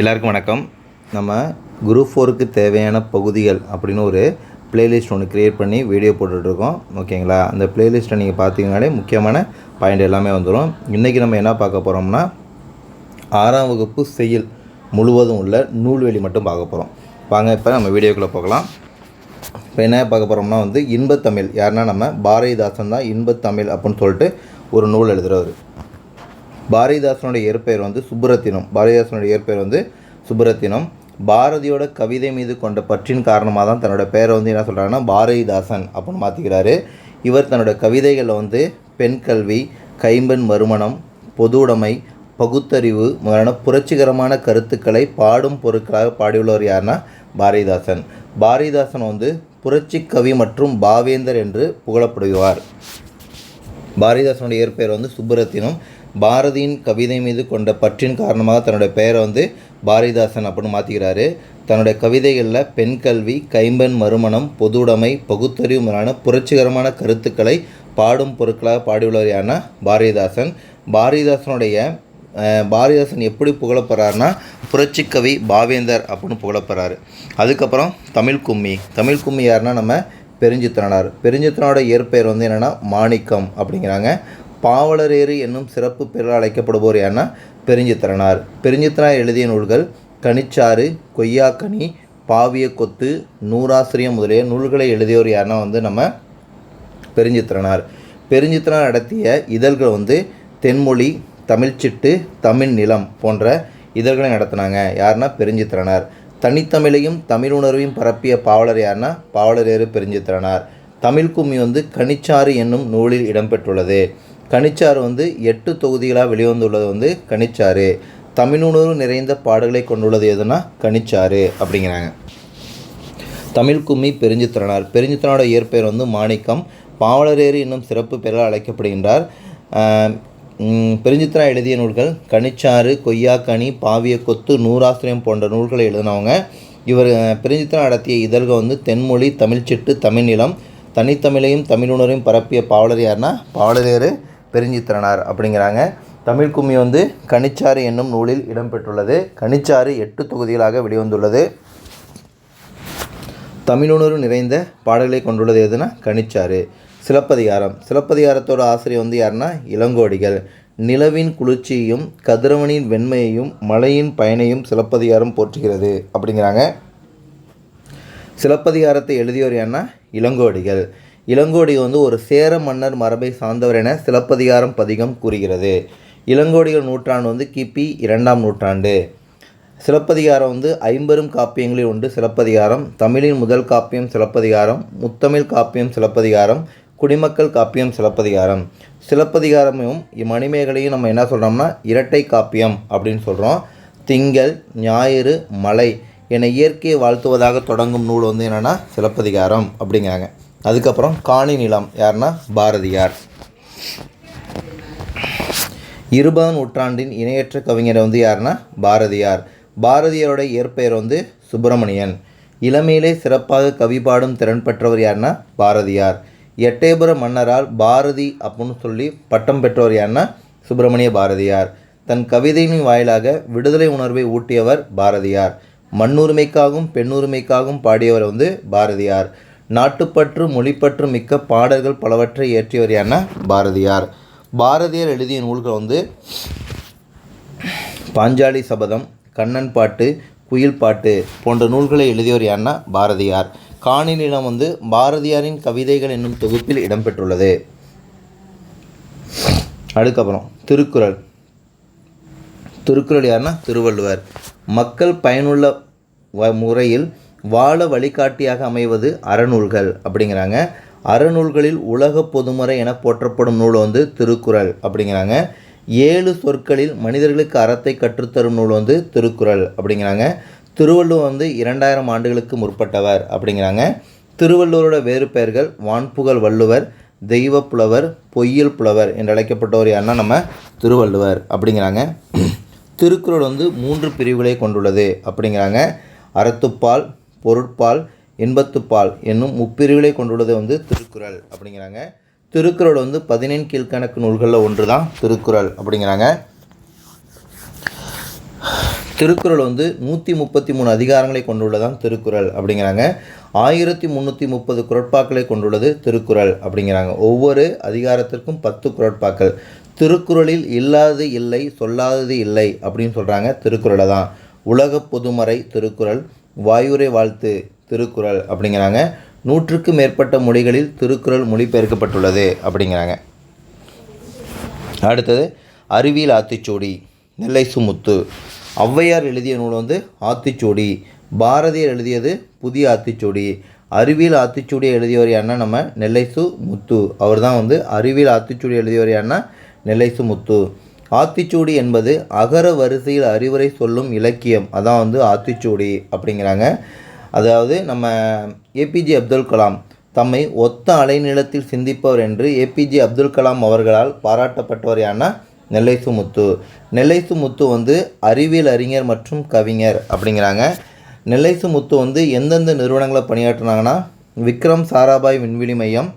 எல்லாருக்கும் வணக்கம். நம்ம குரூப் ஃபோருக்கு தேவையான பகுதிகள் அப்படின்னு ஒரு பிளேலிஸ்ட் ஒன்று க்ரியேட் பண்ணி வீடியோ போட்டுட்ருக்கோம். ஓகேங்களா? அந்த பிளேலிஸ்ட்டை நீங்கள் பார்த்தீங்கனாலே முக்கியமான பாயிண்ட் எல்லாமே வந்துடும் இன்றைக்கி நம்ம என்ன பார்க்க போகிறோம்னா ஆறாம் வகுப்பு செயல் முழுவதும் உள்ள நூல்வெளி மட்டும் பார்க்க போகிறோம் வாங்க இப்போ நம்ம வீடியோக்குள்ளே போகலாம். இப்போ என்ன பார்க்க போகிறோம்னா வந்து இன்பத்தமிழ். யாருன்னா நம்ம பாரதிதாசன் தான் இன்பத்தமிழ் அப்படின்னு சொல்லிட்டு ஒரு நூல் எழுதுகிறவர் பாரதிதாசனுடைய இயற்பெயர் வந்து சுப்புரத்தினம். பாரதிதாசனுடைய இயற்பெயர் வந்து சுப்புரத்தினம். பாரதியோட கவிதை மீது கொண்ட பற்றின் காரணமாக தான் தன்னோட பேரை வந்து என்ன சொல்கிறாங்கன்னா பாரதிதாசன் அப்படின்னு மாற்றிக்கிறாரு இவர் தன்னோட கவிதைகளில் வந்து பெண் கல்வி கைம்பெண் மறுமணம் பொதுவுடைமை பகுத்தறிவு முதலான புரட்சிகரமான கருத்துக்களை பாடும் பொருட்களாக பாடியுள்ளவர் யாருன்னா பாரதிதாசன். பாரதிதாசன் வந்து புரட்சி கவி மற்றும் பாவேந்தர் என்று புகழப்படுவார். பாரதிதாசனுடைய இயற்பெயர் வந்து சுப்புரத்தினம். பாரதியின் கவிதை மீது கொண்ட பற்றின் காரணமாக தன்னுடைய பெயரை வந்து பாரதிதாசன் அப்படின்னு மாற்றிக்கிறாரு தன்னுடைய கவிதைகளில் பெண் கல்வி கைம்பெண் மறுமணம் பொதுவுடைமை பகுத்தறிவு முதலான புரட்சிகரமான கருத்துக்களை பாடும் பொருட்களாக பாடியுள்ளவர் யாருன்னா பாரதிதாசன். பாரதிதாசனுடைய பாரதிதாசன் எப்படி புகழப்படுறாருன்னா புரட்சி கவி பாவேந்தர் அப்படின்னு புகழப்படுறாரு அதுக்கப்புறம் தமிழ் கும்மி. தமிழ் கும்மி யாருன்னா நம்ம பெருஞ்சித்திரனார் பெருஞ்சித்திரனோட இயற்பெயர் வந்து என்னென்னா மாணிக்கம் அப்படிங்கிறாங்க. பாவலரேறு என்னும் சிறப்பு பெயரால் அழைக்கப்படுவோர் யாருன்னா பெருஞ்சித்திரனார். பெருஞ்சித்திரனார் எழுதிய நூல்கள் கனிச்சாறு கொய்யாக்கனி பாவிய கொத்து நூறாசிரியம் முதலிய நூல்களை எழுதியோர் யாருன்னா வந்து நம்ம பெருஞ்சித்திரனார். பெருஞ்சித்திரனார் நடத்திய இதழ்கள் வந்து தென்மொழி தமிழ்ச்சிட்டு தமிழ் நிலம் போன்ற இதழ்களை நடத்தினாங்க. யாருன்னா பெருஞ்சித்திரனார். தனித்தமிழையும் தமிழ் உணர்வையும் பரப்பிய பாவலர் யாருன்னா பாவலரேறு பெருஞ்சித்திரனார். தமிழ் கும்மி வந்து கனிச்சாறு என்னும் நூலில் இடம்பெற்றுள்ளது கனிச்சாறு வந்து எட்டு தொகுதிகளாக வெளிவந்துள்ளது வந்து கனிச்சாறு. தமிழுணர்வு நிறைந்த பாடல்களை கொண்டுள்ளது எதுனா கனிச்சாறு அப்படிங்கிறாங்க. தமிழ் கும்மி பெருஞ்சித்திரனார். பெருஞ்சித்திரனோட இயற்பெயர் வந்து மாணிக்கம். பாவலரேறு என்னும் சிறப்பு பெயரால் அழைக்கப்படுகின்றார். பெருஞ்சித்திரா எழுதிய நூல்கள் கனிச்சாறு கொய்யாக்கனி பாவிய கொத்து நூறாசிரியம் போன்ற நூல்களை எழுதினவங்க. இவர் பெருஞ்சித்திரா நடத்திய இதழ்கள் வந்து தென்மொழி தமிழ்ச்சிட்டு தமிழ்நிலம் தனித்தமிழையும் தமிழுணரையும் பரப்பிய பாவலர் யார்னா? பாவலரேறு. பெருஞ்சித்திரனார் அப்படிங்கிறாங்க. தமிழ் கும்மி வந்து கனிச்சாறு என்னும் நூலில் இடம்பெற்றுள்ளது. கனிச்சாறு எட்டு தொகுதிகளாக வெளிவந்துள்ளது. தமிழுணர்வு நிறைந்த பாடல்களை கொண்டுள்ளது எதுனா கனிச்சாறு. சிலப்பதிகாரம். சிலப்பதிகாரத்தோட ஆசிரியர் வந்து யாருன்னா இளங்கோடிகள். நிலவின் குளிர்ச்சியையும் கதிரவனின் வெண்மையையும் மழையின் பயனையும் சிலப்பதிகாரம் போற்றுகிறது அப்படிங்கிறாங்க. சிலப்பதிகாரத்தை எழுதியவர் யாருன்னா இளங்கோடிகள். இளங்கோடி வந்து ஒரு சேர மன்னர் மரபை சார்ந்தவர் என சிலப்பதிகாரம் பதிகம் கூறுகிறது. இளங்கோடிகள் நூற்றாண்டு வந்து கிபி இரண்டாம் நூற்றாண்டு. சிலப்பதிகாரம் வந்து ஐம்பெரும் காப்பியங்களில் உண்டு சிலப்பதிகாரம் தமிழின் முதல் காப்பியம் சிலப்பதிகாரம் முத்தமிழ் காப்பியம் சிலப்பதிகாரம் குடிமக்கள் காப்பியம் சிலப்பதிகாரம். சிலப்பதிகாரமும் இம்மணிமேகலையும் நம்ம என்ன சொல்கிறோம்னா இரட்டை காப்பியம் அப்படின்னு சொல்கிறோம் திங்கள் ஞாயிறு மலை என இயற்கையை வாழ்த்துவதாக தொடங்கும் நூல் வந்து என்னென்னா சிலப்பதிகாரம் அப்படிங்கிறாங்க. அதுக்கப்புறம் காணி நிலம் யாருன்னா பாரதியார். இருபதாம் நூற்றாண்டின் இணையற்ற கவிஞர் வந்து யாருன்னா பாரதியார். பாரதியாரோட இயற்பெயர் வந்து சுப்பிரமணியன். இளமையிலே சிறப்பாக கவி பாடும் திறன் பெற்றவர் யாருன்னா பாரதியார். எட்டயபுர மன்னரால் பாரதி அப்படின்னு சொல்லி பட்டம் பெற்றவர் யாருன்னா சுப்பிரமணிய பாரதியார். தன் கவிதையின் வாயிலாக விடுதலை உணர்வை ஊட்டியவர் பாரதியார். மண்ணுரிமைக்காகவும் பெண்ணுரிமைக்காகவும் பாடியவர் வந்து பாரதியார். நாட்டுப்பற்று மொழிப்பற்று மிக்க பாடல்கள் பலவற்றை இயற்றியவர் யாருன்னா பாரதியார். பாரதியார் எழுதிய நூல்கள் வந்து பாஞ்சாலி சபதம் கண்ணன் பாட்டு குயில் பாட்டு போன்ற நூல்களை எழுதியவர் யாருன்னா பாரதியார். காணி நிலம் வந்து பாரதியாரின் கவிதைகள் என்னும் தொகுப்பில் இடம்பெற்றுள்ளது. அதுக்கப்புறம் திருக்குறள். திருக்குறள் யாருன்னா திருவள்ளுவர். மக்கள் பயனுள்ள முறையில் வாழ வழிகாட்டியாக அமைவது அறநூல்கள் அப்படிங்கிறாங்க. அறநூல்களில் உலக பொதுமறை என போற்றப்படும் நூல் வந்து திருக்குறள் அப்படிங்கிறாங்க. ஏழு சொற்களில் மனிதர்களுக்கு அறத்தை கற்றுத்தரும் நூல் வந்து திருக்குறள் அப்படிங்கிறாங்க. திருவள்ளுவர் வந்து இரண்டாயிரம் ஆண்டுகளுக்கு முற்பட்டவர் அப்படிங்கிறாங்க. திருவள்ளுவரோட வேறு பெயர்கள் வான்புகழ் வள்ளுவர் தெய்வ புலவர் பொய்யல் புலவர் என்று அழைக்கப்பட்டவர் யாருன்னா நம்ம திருவள்ளுவர் அப்படிங்கிறாங்க. திருக்குறள் வந்து மூன்று பிரிவுகளை கொண்டுள்ளது அப்படிங்கிறாங்க. அறத்துப்பால் பொருட்பால் இன்பத்துப்பால் என்னும் முப்பிரிவுகளை கொண்டுள்ளது வந்து திருக்குறள் அப்படிங்கிறாங்க. திருக்குறள் வந்து பதினெண் கீழ்க்கணக்கு நூல்களில் ஒன்று தான் திருக்குறள் அப்படிங்கிறாங்க. திருக்குறள் வந்து நூற்றி முப்பத்தி மூணு அதிகாரங்களை கொண்டுள்ளதான் திருக்குறள் அப்படிங்கிறாங்க. ஆயிரத்தி முந்நூற்றி முப்பது குரட்பாக்களை கொண்டுள்ளது திருக்குறள் அப்படிங்கிறாங்க. ஒவ்வொரு அதிகாரத்திற்கும் பத்து குரட்பாக்கள். திருக்குறளில் இல்லாதது இல்லை சொல்லாதது இல்லை அப்படின்னு சொல்கிறாங்க திருக்குறளை தான் உலக பொதுமறை திருக்குறள். வாயுரை வாழ்த்து திருக்குறள் அப்படிங்கிறாங்க. நூற்றுக்கு மேற்பட்ட மொழிகளில் திருக்குறள் மொழிபெயர்க்கப்பட்டுள்ளது அப்படிங்கிறாங்க. அடுத்தது அறிவியல் ஆத்திச்சூடி நெல்லை சுமுத்து. ஔவையார் எழுதிய நூல் வந்து ஆத்திச்சூடி. பாரதியார் எழுதியது புதிய ஆத்திச்சூடி. அறிவியல் ஆத்திச்சூடி எழுதியவர் யாருன்னா நம்ம நெல்லைசு முத்து அவர் தான் வந்து அறிவியல் ஆத்திச்சூடி எழுதியவர் யாருன்னா நெல்லைசு முத்து ஆத்திச்சூடி என்பது அகர வரிசையில் அறிவுரை சொல்லும் இலக்கியம். அதான் வந்து ஆத்திச்சூடி அப்படிங்கிறாங்க. அதாவது நம்ம ஏபிஜே அப்துல் கலாம் தம்மை ஒத்த அலைநிலத்தில் சிந்திப்பவர் என்று ஏபிஜே அப்துல் கலாம் அவர்களால் பாராட்டப்பட்டவர் யாருன்னா நெல்லை சுமுத்து நெல்லை சுமுத்து வந்து அறிவியல் அறிஞர் மற்றும் கவிஞர் அப்படிங்கிறாங்க. நெல்லை சுமுத்து வந்து எந்தெந்த நிறுவனங்களை பணியாற்றினாங்கன்னா விக்ரம் சாராபாய் விண்வெளி மையம்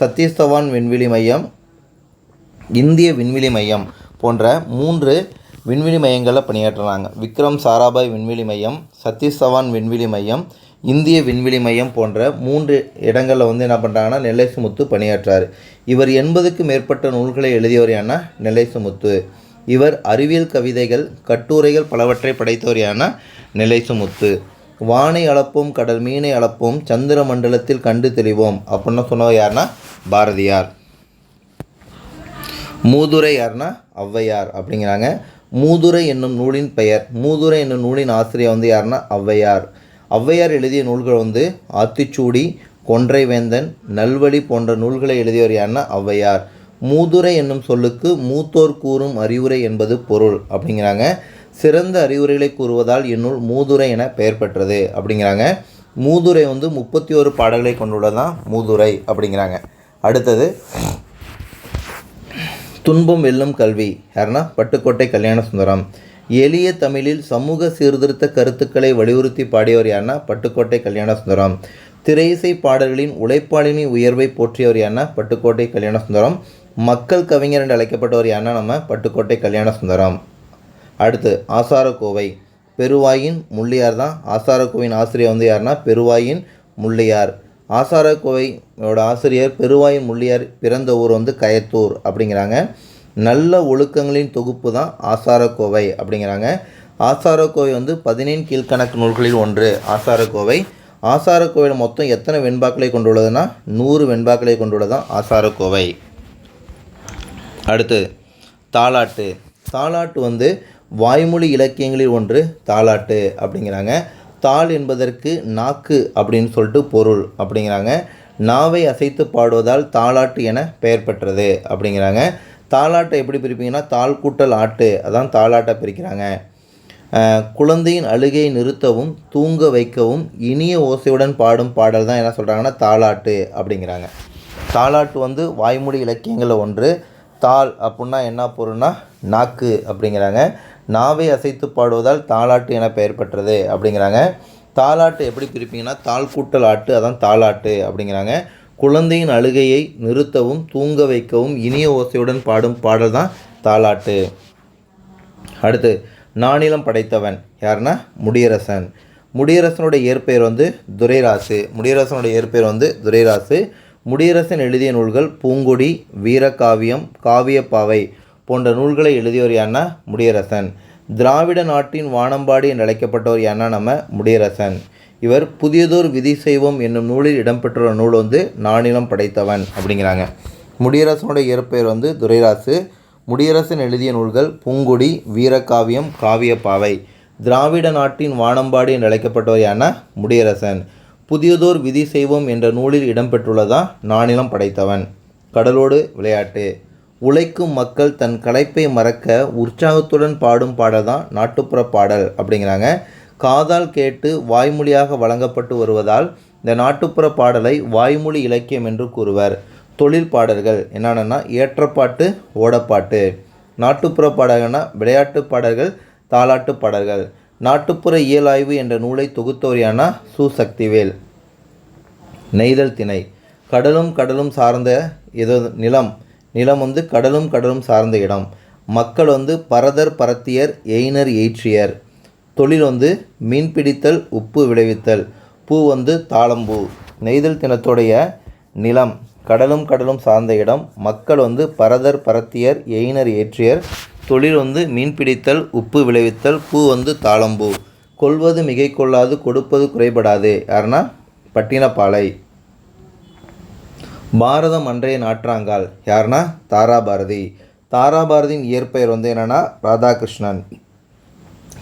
சதீஷ் தவான் விண்வெளி மையம் இந்திய விண்வெளி மையம் போன்ற மூன்று விண்வெளி மையங்களில் பணியாற்றினாங்க விக்ரம் சாராபாய் விண்வெளி மையம் சதீஷ் சவான் விண்வெளி மையம் இந்திய விண்வெளி மையம் போன்ற மூன்று இடங்களில் வந்து என்ன பண்ணுறாங்கன்னா நெல்லைசுமுத்து பணியாற்றார். இவர் எண்பதுக்கு மேற்பட்ட நூல்களை எழுதியவர் யானா நெல்லைசுமுத்து. இவர் அறிவியல் கவிதைகள் கட்டுரைகள் பலவற்றை படைத்தவர் யானா நெல்லைசுமுத்து. வானை அளப்போம் கடல் மீனை அளப்போம் சந்திர மண்டலத்தில் கண்டு தெளிவோம் அப்படின்னு சொன்னவர் யாருன்னா பாரதியார். மூதுரை யாருன்னா ஔவையார் அப்படிங்கிறாங்க. மூதுரை என்னும் நூலின் பெயர். மூதுரை என்னும் நூலின் ஆசிரியர் வந்து யாருன்னா ஔவையார். ஔவையார் எழுதிய நூல்கள் வந்து ஆத்திச்சூடி கொன்றைவேந்தன் நல்வழி போன்ற நூல்களை எழுதியவர் யாருன்னா ஔவையார். மூதுரை என்னும் சொல்லுக்கு மூத்தோர் கூறும் அறிவுரை என்பது பொருள் அப்படிங்கிறாங்க. சிறந்த அறிவுரைகளை கூறுவதால் இந்நூல் மூதுரை என பெயர் பெற்றது அப்படிங்கிறாங்க. மூதுரை வந்து முப்பத்தி ஒரு பாடல்களை கொண்டுள்ளதான் மூதுரை அப்படிங்கிறாங்க. அடுத்தது துன்பம் வெல்லும் கல்வி. யாருன்னா பட்டுக்கோட்டை கல்யாண சுந்தரம். எளிய தமிழில் சமூக சீர்திருத்த கருத்துக்களை வலியுறுத்தி பாடியவர் யாருன்னா பட்டுக்கோட்டை கல்யாண சுந்தரம். திரையிசை பாடல்களின் உழைப்பாளினி உயர்வை போற்றியவர் யாருன்னா பட்டுக்கோட்டை கல்யாண சுந்தரம். மக்கள் கவிஞர் என்று அழைக்கப்பட்டவர் யாருன்னா நம்ம பட்டுக்கோட்டை கல்யாண சுந்தரம். அடுத்து ஆசாரக்கோவை. பெருவாயின் முள்ளியார் தான் ஆசாரக்கோவின் ஆசிரியர் வந்து யாருன்னா பெருவாயின் முள்ளியார். ஆசாரக்கோவையோட ஆசிரியர் பெருவாய் முள்ளியார் பிறந்த ஊர் வந்து கயத்தூர் அப்படிங்கிறாங்க. நல்ல ஒழுக்கங்களின் தொகுப்பு தான் ஆசாரக்கோவை அப்படிங்கிறாங்க. ஆசாரக்கோவை வந்து பதினேழு கீழ்கணக்கு நூல்களில் ஒன்று ஆசாரக்கோவை ஆசாரக்கோவையில் மொத்தம் எத்தனை வெண்பாக்களை கொண்டுள்ளதுன்னா நூறு வெண்பாக்களை கொண்டுள்ளதான் ஆசாரக்கோவை அடுத்து தாலாட்டு தாலாட்டு வந்து வாய்மொழி இலக்கியங்களில் ஒன்று தாலாட்டு அப்படிங்கிறாங்க. தாள் என்பதற்கு நாக்கு அப்படின்னு சொல்லிட்டு பொருள் அப்படிங்கிறாங்க. நாவை அசைத்து பாடுவதால் தாளாட்டு என பெயர் பெற்றது அப்படிங்கிறாங்க. தாளாட்டை எப்படி பிரிப்பீங்கன்னா தாள் கூட்டல் ஆட்டு அதான் தாளாட்டை பிரிக்கிறாங்க. குழந்தையின் அழுகையை நிறுத்தவும் தூங்க வைக்கவும் இனிய ஓசையுடன் பாடும் பாடல் தான் என்ன சொல்கிறாங்கன்னா தாளாட்டு அப்படிங்கிறாங்க. தாளாட்டு வந்து வாய்மொழி இலக்கியங்களில் ஒன்று. தாள் அப்புடின்னா என்ன பொருள்னா நாக்கு அப்படிங்கிறாங்க. நாவை அசைத்து பாடுவதால் தாளாட்டு என பெயர் பெற்றது அப்படிங்கிறாங்க. தாளாட்டு எப்படி பிரிப்பீங்கன்னா தாள் கூட்டல் ஆட்டு அதான் தாளாட்டு அப்படிங்கிறாங்க. குழந்தையின் அழுகையை நிறுத்தவும் தூங்க வைக்கவும் இனிய ஓசையுடன் பாடும் பாடல் தான் தாளாட்டு. அடுத்து நானிலம் படைத்தவன் யாருன்னா முடியரசன். முடியரசனுடைய இயற்பெயர் வந்து துரைராசு. முடியரசனுடைய இயற்பெயர் வந்து துரைராசு. முடியரசன் எழுதிய நூல்கள் பூங்குடி வீரகாவியம் காவியப்பாவை. போன்ற நூல்களை எழுதியவர் யாருன்னா முடியரசன். திராவிட நாட்டின் வானம்பாடி என்று அழைக்கப்பட்டவர் யாருன்னா நம்ம முடியரசன். இவர் புதியதோர் விதி செய்வோம் என்னும் நூலில் இடம்பெற்றுள்ள நூல் வந்து நானிலம் படைத்தவன் அப்படிங்கிறாங்க. முடியரசனோட இயற்பெயர் வந்து துரைராசு. முடியரசன் எழுதிய நூல்கள் பூங்குடி வீரகாவியம் காவியப்பாவை. திராவிட நாட்டின் வானம்பாடி என்று அழைக்கப்பட்டவர் யாருன்னா முடியரசன். புதியதோர் விதி செய்வோம் என்ற நூலில் இடம்பெற்றுள்ளதா நானிலம் படைத்தவன். கடலோடு விளையாட்டு. உழைக்கும் மக்கள் தன் களைப்பை மறக்க உற்சாகத்துடன் பாடும் பாடல் தான் நாட்டுப்புற பாடல் அப்படிங்கிறாங்க. காதால் கேட்டு வாய்மொழியாக வழங்கப்பட்டு வருவதால் இந்த நாட்டுப்புற பாடலை வாய்மொழி இலக்கியம் என்று கூறுவர். தொழில் பாடல்கள் என்னென்னா ஏற்றப்பாட்டு ஓடப்பாட்டு. நாட்டுப்புற பாடல்கள்னா விளையாட்டு பாடல்கள் தாலாட்டு பாடல்கள். நாட்டுப்புற இயலாய்வு என்ற நூலை தொகுத்தோரியானா சு. சக்திவேல். நெய்தல் திணை. கடலும் கடலும் சார்ந்த ஏதோ நிலம். நிலம் வந்து கடலும் கடலும் சார்ந்த இடம். மக்கள் வந்து பரதர் பரத்தியர் எயினர் எயிற்றியர் தொழில் வந்து மீன் பிடித்தல் உப்பு விளைவித்தல். பூ வந்து தாளம்பூ நெய்தல் தினத்துடைய நிலம் கடலும் கடலும் சார்ந்த இடம். மக்கள் வந்து பரதர் பரத்தியர் எயினர் ஏற்றியர். தொழில் வந்து மீன் பிடித்தல் உப்பு விளைவித்தல் பூ வந்து தாளம்பூ கொள்வது மிகை கொள்ளாது கொடுப்பது குறைபடாது. யாருன்னா பட்டினப்பாலை. பாரதம் அன்றைய நாற்றாங்கால். யாருன்னா தாராபாரதி. தாராபாரதியின் இயற்பெயர் வந்து என்னென்னா ராதாகிருஷ்ணன்.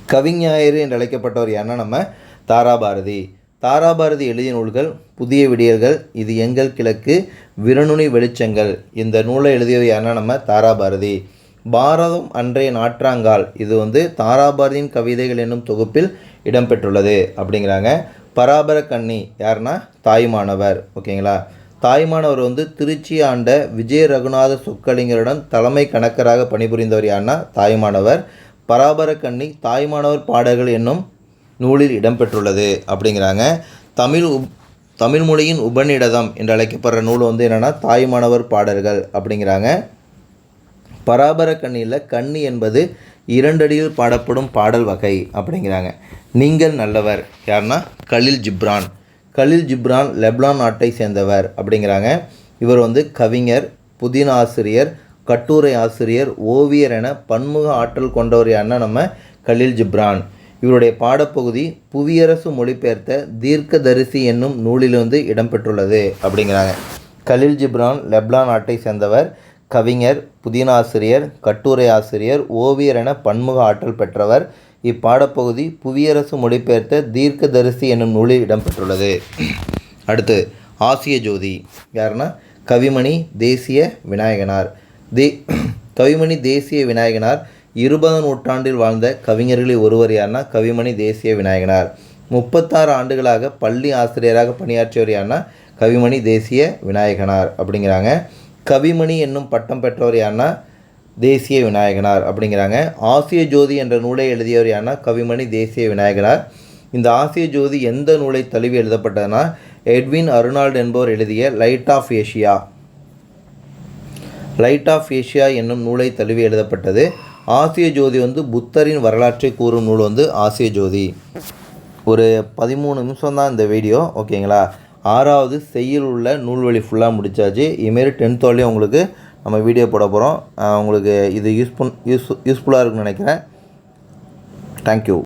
கவிஞாயிறு என்று அழைக்கப்பட்டவர் யாருன்னா நம்ம? தாராபாரதி. தாராபாரதி எழுதிய நூல்கள் புதிய விடியல்கள் இது எங்கள் கிழக்கு விரணுனி வெளிச்சங்கள். இந்த நூலை எழுதியவர் யாருன்னா நம்ம? தாராபாரதி. பாரதம் அன்றைய நாற்றாங்கால். இது வந்து தாராபாரதியின் கவிதைகள் என்னும் தொகுப்பில் இடம்பெற்றுள்ளது. அப்படிங்கிறாங்க. பராபர கண்ணி யாருன்னா தாய்மானவர். ஓகேங்களா? தாய்மானவர் வந்து திருச்சி ஆண்ட விஜய ரகுநாத சொக்கலிங்கருடன் தலைமை கணக்கராக பணிபுரிந்தவர் யாருன்னா தாய்மானவர். பராபர கண்ணி தாய்மானவர் பாடல்கள் என்னும் நூலில் இடம்பெற்றுள்ளது அப்படிங்கிறாங்க. தமிழ் உப் தமிழ் மொழியின் உபநிடதம் என்று அழைக்கப்படுற நூல் வந்து என்னென்னா தாய்மானவர் பாடல்கள் அப்படிங்கிறாங்க. பராபர கண்ணியில் கண்ணி என்பது இரண்டடியில் பாடப்படும் பாடல் வகை அப்படிங்கிறாங்க. நீங்கள் நல்லவர் யாருன்னா கலில் ஜிப்ரான். கலில் ஜிப்ரான் லெப்லான் நாட்டை சேர்ந்தவர் அப்படிங்கிறாங்க. இவர் வந்து கவிஞர் புதின ஆசிரியர் கட்டுரை ஆசிரியர் ஓவியர் என பன்முக ஆற்றல் கொண்டவர் யாருன்னா நம்ம கலில் ஜிப்ரான். இவருடைய பாடப்பகுதி புவியரசு மொழிபெயர்த்த தீர்க்கதரிசி என்னும் நூலிலிருந்து இடம்பெற்றுள்ளது அப்படிங்கிறாங்க. கலில் ஜிப்ரான் லெப்லான் நாட்டை சேர்ந்தவர் கவிஞர் புதினாசிரியர் கட்டுரை ஆசிரியர் ஓவியர் என பன்முக ஆற்றல் பெற்றவர் இப்பாடப்பகுதி புவியரசு மொழிபெயர்த்த தீர்க்கதரிசி என்னும் நூலில் இடம்பெற்றுள்ளது. அடுத்து ஆசிய ஜோதி. யாருன்னா கவிமணி தேசிய விநாயகனார். தே கவிமணி தேசிய விநாயகனார் இருபதாம் நூற்றாண்டில் வாழ்ந்த கவிஞர்களில் ஒருவர் யாருன்னா கவிமணி தேசிய விநாயகனார். முப்பத்தாறு ஆண்டுகளாக பள்ளி ஆசிரியராக பணியாற்றியவர் யாருன்னா கவிமணி தேசிய விநாயகனார் அப்படிங்கிறாங்க. கவிமணி என்னும் பட்டம் பெற்றவர் யாருன்னா தேசிய விநாயகனார் அப்படிங்கிறாங்க. ஆசிய ஜோதி என்ற நூலை எழுதியவர் யாருன்னா கவிமணி தேசிய விநாயகனார். இந்த ஆசிய ஜோதி எந்த நூலை தழுவி எழுதப்பட்டதுன்னா எட்வின் அருணால்டு என்பவர் எழுதிய light of Asia light of Asia என்னும் நூலை தழுவி எழுதப்பட்டது. ஆசிய ஜோதி வந்து புத்தரின் வரலாற்றை கூறும் நூல் வந்து ஆசிய ஜோதி. ஒரு பதிமூணு நிமிஷம் தான் இந்த வீடியோ ஓகேங்களா? ஆறாவது செய்யில் உள்ள நூல்வழி ஃபுல்லாக முடித்தாச்சு இதுமாரி டென்த்தோடலேயும் உங்களுக்கு நம்ம வீடியோ போட போகிறோம் உங்களுக்கு இது யூஸ்ஃபுல் யூஸ் யூஸ்ஃபுல்லாக இருக்குன்னு நினைக்கிறேன். தேங்க்யூ